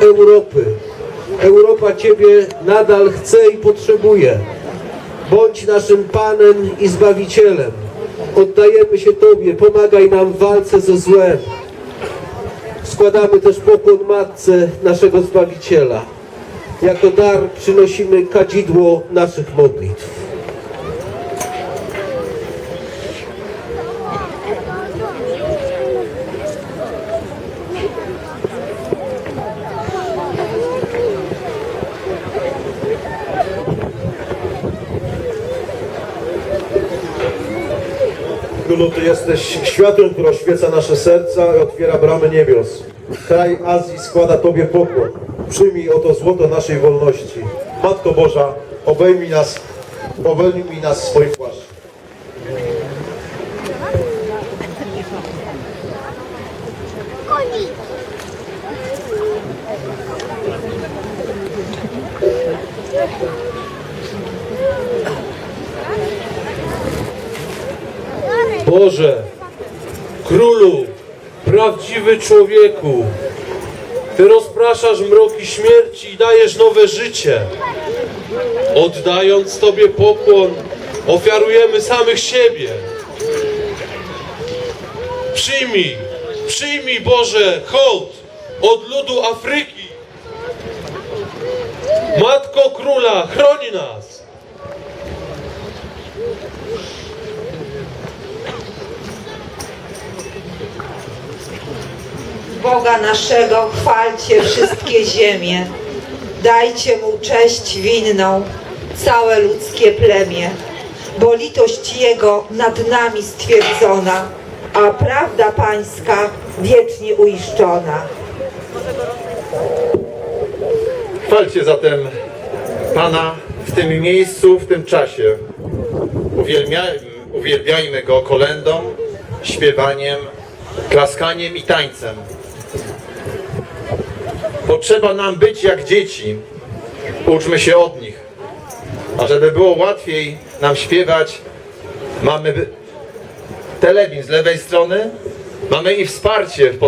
Europy. Europa Ciebie nadal chce i potrzebuje. Bądź naszym Panem i Zbawicielem. Oddajemy się Tobie, pomagaj nam w walce ze złem. Składamy też pokłon Matce naszego Zbawiciela. Jako dar przynosimy kadzidło naszych modlitw. Królu, Ty jesteś światłem, które oświeca nasze serca i otwiera bramy niebios. Kraj Azji składa Tobie pokłon. Przyjmij oto złoto naszej wolności. Matko Boża, obejmij nas, obejmij nas swoim płaszczem. Boże, Królu, prawdziwy człowieku, Ty rozpraszasz mroki śmierci i dajesz nowe życie. Oddając Tobie pokłon, ofiarujemy samych siebie. Przyjmij, przyjmij Boże hołd od ludu Afryki. Matko Króla, chroń nas. Boga naszego chwalcie wszystkie ziemie. Dajcie Mu cześć winną, całe ludzkie plemię. Bo litość Jego nad nami stwierdzona, a prawda Pańska wiecznie uiszczona. Chwalcie zatem Pana w tym miejscu, w tym czasie. Uwielbiajmy, uwielbiajmy Go kolendą, śpiewaniem, klaskaniem i tańcem. Potrzeba nam być jak dzieci. Uczmy się od nich. A żeby było łatwiej nam śpiewać, mamy telebin z lewej strony, mamy i wsparcie w